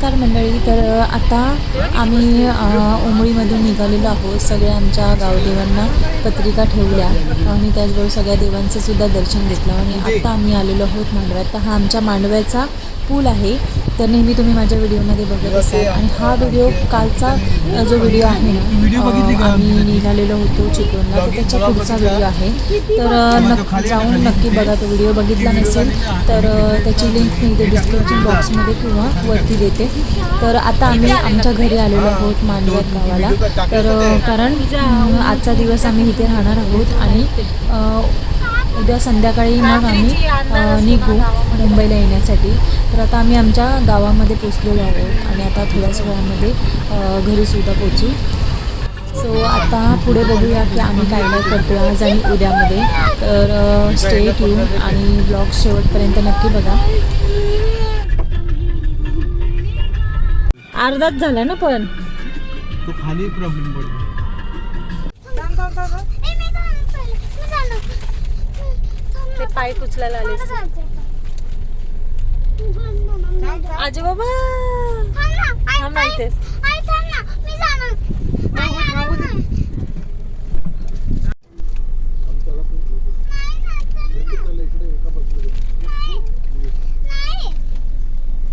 नमस्कार मंडळी तर आता आम्ही उमळीमधून निघालेलो आहोत. सगळ्या आमच्या गावदेवांना पत्रिका ठेवल्या आणि त्याचबरोबर सगळ्या देवांचं सुद्धा दर्शन घेतलं आणि आता आम्ही आलेलो आहोत मांडव्यात. तर हा आमच्या मांडव्याचा पूल आहे. तर नेहमी तुम्ही माझ्या व्हिडिओमध्ये बघत असाल. आणि हा व्हिडिओ कालचा जो व्हिडिओ आहे ना आम्ही निघालेलो होतो चिपळूणला. तर त्याच्या पुढचा व्हिडिओ आहे. तर नक्की जाऊन नक्की बघा तो व्हिडिओ. बघितला नसेल तर त्याची लिंक मी इथे डिस्क्रिप्शन बॉक्समध्ये किंवा वरती देते. तर आता आम्ही आमच्या घरी आलेलो आहोत मांडवत गावाला. तर कारण आजचा दिवस आम्ही इथे राहणार आहोत आणि उद्या संध्याकाळी मग आम्ही निघू मुंबईला येण्यासाठी. तर आता आम्ही आमच्या गावामध्ये पोचलेलो आहोत आणि आता थोड्याच वेळामध्ये घरीसुद्धा पोचू. सो आता पुढे बघूया की आम्ही काय काय करतो आज आणि उद्यामध्ये. तर स्टे येऊन आणि ब्लॉग शेवटपर्यंत नक्की बघा. अर्धाच झाला ना पण. तो खाली प्रॉब्लेम पडतो ते पाय उचलायला आलेस आजी बाबा. थांब ना इथेच.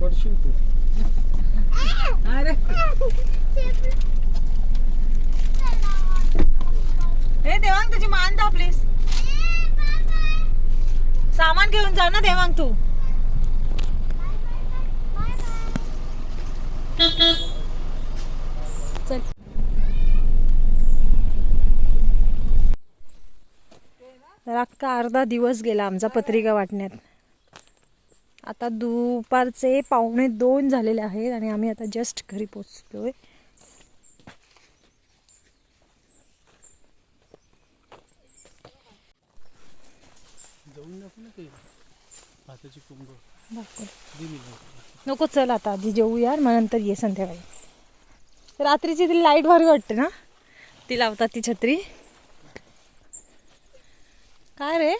पडशील तू. हे देवांग तुझी मान दा प्लीज सामान घेऊन जा ना देवांग तू. चल. तर अख्खा अर्धा दिवस गेला आमचा पत्रिका वाटण्यात. आता दुपारचे पावणे दोन झालेले आहेत आणि आम्ही आता जस्ट घरी पोचतोय लावतो. नको चल आता आधी जेवूया मग नंतर ये संध्याकाळी. रात्रीची ती लाइट भारी वाटते ना? ती लावतात ती छत्री. काय रे?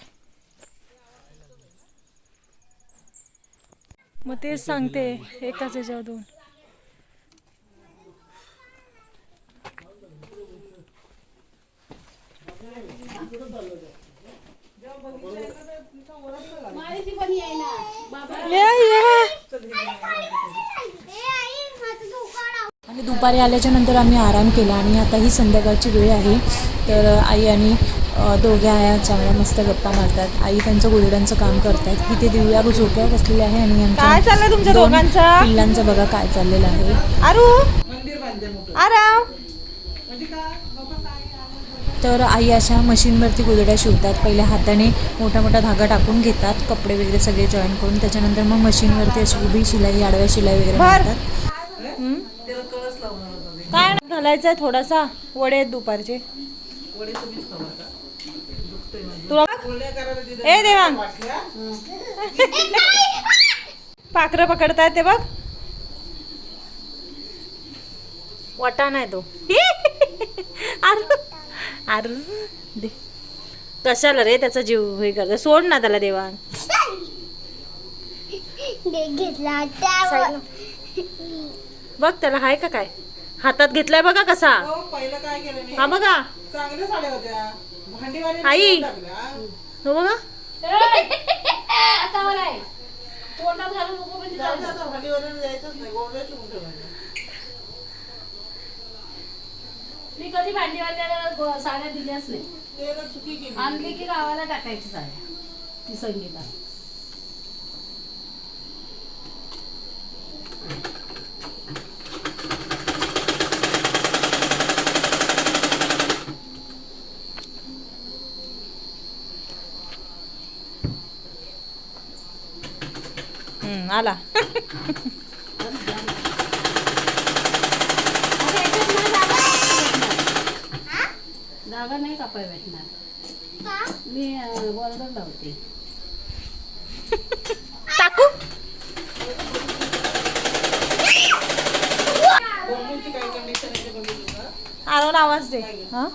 मग तेच सांगते एकाच याच्यावर दोन. या, या. आणि दुपारी आल्याच्यानंतर आम्ही आराम केला आणि आता ही संध्याकाळची वेळ आहे. तर आई आणि दोघ्या आया चांगल्या मस्त गप्पा मारतात. आई त्यांचं गोदड्यांचं काम करतात इथे दिव्या झोक्या बसलेले आहे आणि काय चाललंय तुमच्या दोघांचं? पिल्लांचं बघा काय चाललेलं आहे. आरू? आराव? तर आई अशा मशीनवरती गोदड्या शिवतात. पहिल्या हाताने मोठा मोठा धागा टाकून घेतात. कपडे वगैरे सगळे जॉईन करून. त्याच्यानंतर मग मशीनवरती अशी उभी शिलाई आडव्या शिलाई वगैरे. मारतात. काय घालायचंय थोडासा? वडे आहेत दुपारचे. ए देवांग. पाखरं पकडताय ते बघ. वाटा नाही तो. आरू. आरू. दे. कशाला रे त्याचा जीव हे करतो सोड ना त्याला देवांग. बघ त्याला हाय का काय? हातात घेतलाय बघा कसा. हा बघा. आई. हो बघा. मी कधी भांडीवाल्याला साड्या दिल्याच नाही. आणली की गावाला टाकायची साड्या. ती संगीता हम्म, आला. नाही भेटणार. जागा नाही कापाय भेटणार? मी बॉर्डर लावते टाकू. आरवला आवाज दे. हा?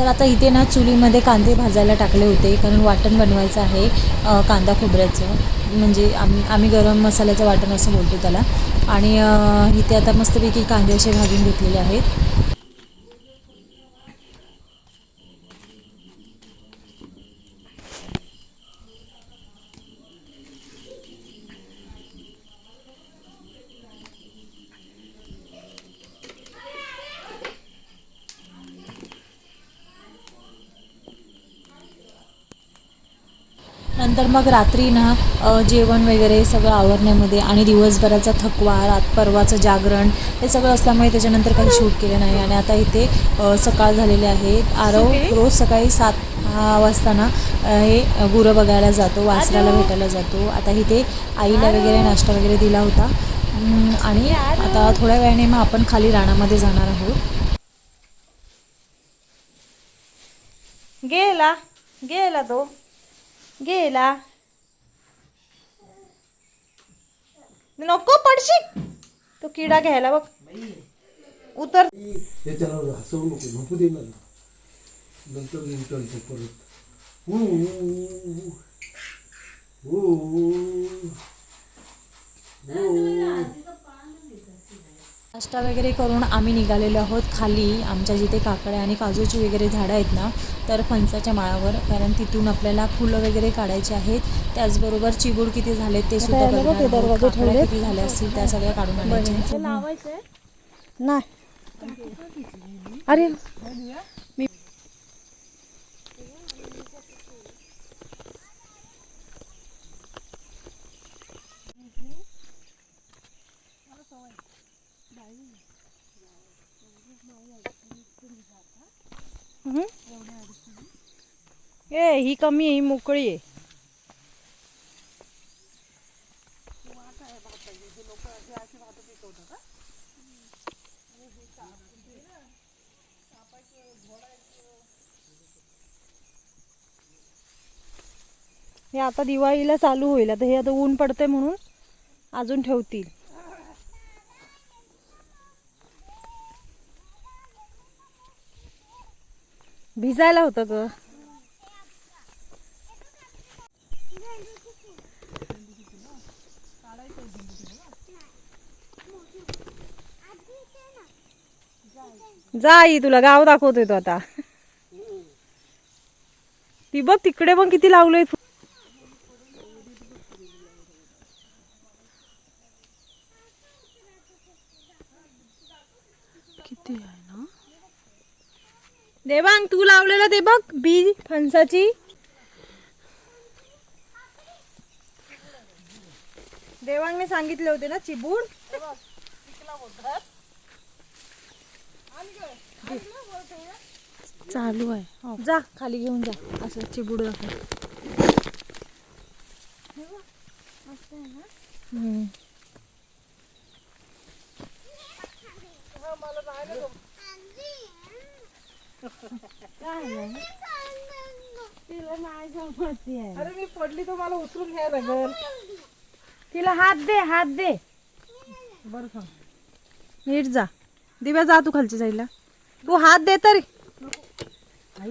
तर आता इथे ना चुलीमध्ये कांदे भाजायला टाकले होते कारण वाटण बनवायचं आहे कांदा खोबऱ्याचं. म्हणजे आम्ही आम्ही गरम मसाल्याचं वाटण असं बोलतो त्याला. आणि इथे आता मस्तपैकी कांदे असे भाजून घेतलेले आहेत नंतर मग रात्री ना जेवण वगैरे सगळं आवरण्यामध्ये आणि दिवसभराचा थकवा रात परवाचं जागरण हे सगळं असल्यामुळे त्याच्यानंतर काही शूट केलं नाही. आणि आता इथे सकाळ झालेले आहे. आरव रोज सकाळी सात वाजता ना हे गुरं बघायला जातो वासराला भेटायला जातो. आता इथे आईला वगैरे नाश्ता वगैरे दिला होता. आणि आता थोड्या वेळाने मग आपण खाली रानामध्ये जाणार आहोत. गेला? गेला तो? गेला. नको पडशी. तो किडा घ्यायला बघ. उतर. त्याच्यावर हसवू नको झोपू दे ना नंतर रिटर्न तो परत. ऊ, ऊ, ऊ, ऊ. नाश्ता वगैरे करून आम्ही निघालेलो आहोत खाली. आमच्या जिथे काकड्या आणि काजूची वगैरे झाडं आहेत ना तर फणसाच्या माळावर. कारण तिथून आपल्याला फुलं वगैरे काढायची आहेत. त्याचबरोबर चिबूड किती झालेत ते सुद्धा किती झाल्या असतील त्या सगळ्या काढून आणायच्या. नाही. अरे. हम्म. ए ही कमी आहे ही मोकळी आहे. हे आता दिवाळीला चालू होईल आता हे आता ऊन पडते म्हणून अजून ठेवतील. भिजायला होतं ग. जा तुला गाव दाखवतोय तो आता. ती बघ तिकडे पण किती लावलंय फुल. किती आहे ना देवांग तू लावलेलं ते बघ बी फणसाची. देवांगने सांगितले होते ना चिबूड. चालू आहे. जा खाली घेऊन जा. असं चिबूड दाखव. हम्म. अरे मी पडली तर मला उचलून घ्या लागल तिला हात दे हात दे. बर नीट जा. दिव्या जा तू खालची जायला तू हात दे तरी. आई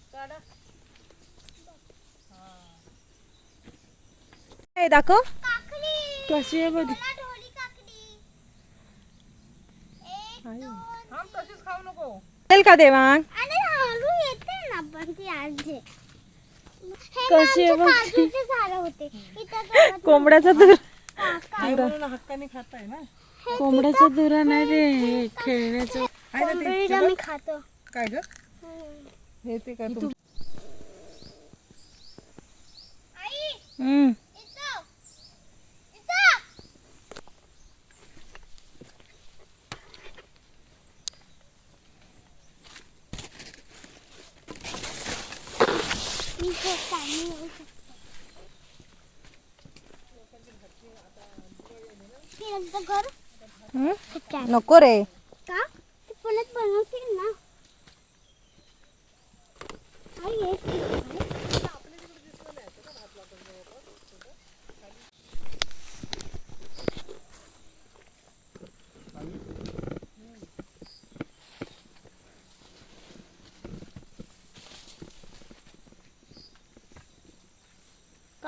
हे दाखव. कशी आहे बघ. चल का देवांग कशी आहे बघ. झालं होते. इथं कोंबड्याचा दूर कोंबड्याचा दुरा नाही रे खेळण्याचं. खातो. काय ग? हे ते काय हम्म. इथं इथं मी येऊ शकते. घर. नको रे का ते पुण्यात बनवतील ना आई येत नाही.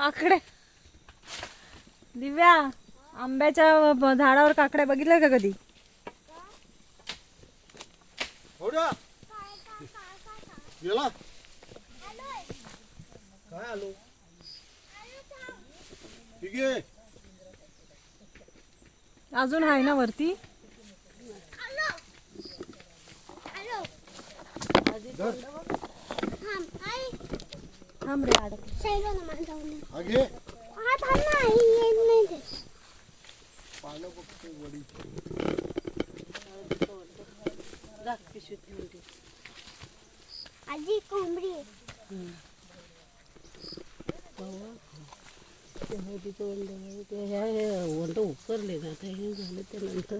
काकडे. दिव्या आंब्याच्या झाडावर काकड्या बघितल्या का कधी? काय आलो? ठीक आहे. अजून आहे ना वरती? थांब आई. थांब रे अडक साईडला ना मला जाऊन दे. हा घे हा थांब ना आई येत नाही ते. पानं बघतो वडी. आजी कोंबडी आहे. वंड उकरले ना आता हे झालं त्यानंतर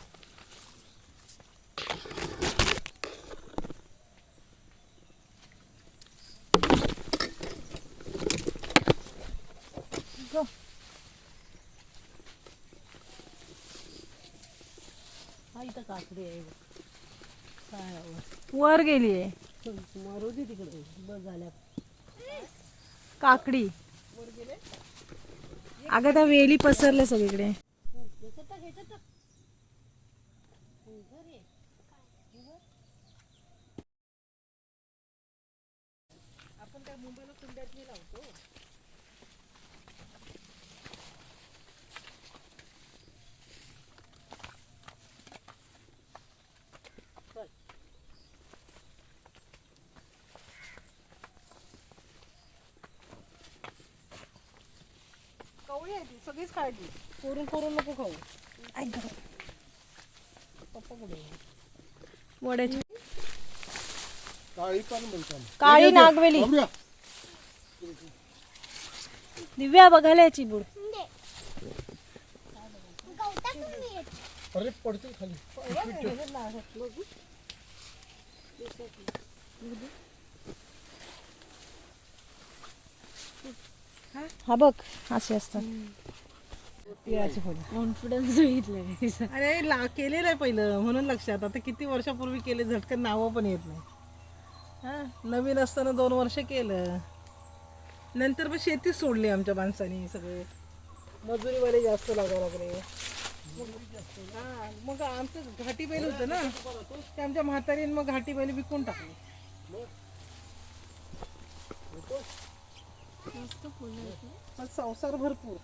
हा इथं काकडी आहे. बघ. आवड वर गेली आहे. मारू दे तिकडे. बस झाल्या. काकडी. अगं त्या वेली पसरल्या सगळीकडे. कवळी आहे ती सगळीच खायची करून करून नको खाऊ. वड्याची. काळी पान म्हणतात. काळी नागवेली. दिव्या बघायला याची बुड. पण. अरे पडतील खाली. हा बघ असे असतात. कॉन्फिडन्स अरे ला केलेलं आहे पहिलं. म्हणून लक्षात. आता किती वर्षापूर्वी केले झटकन नावं पण येत नाही. हा? नवीन असताना दोन वर्ष केलं. नंतर मग शेतीच सोडली आमच्या माणसानी सगळे. मजुरीवाले जास्त लागायला लागले. मग- हा मग आमचं घाटी बैल होतं ना? ते आमच्या म्हातारीने मग घाटी बैल विकून टाकले. मग संसार भरपूर.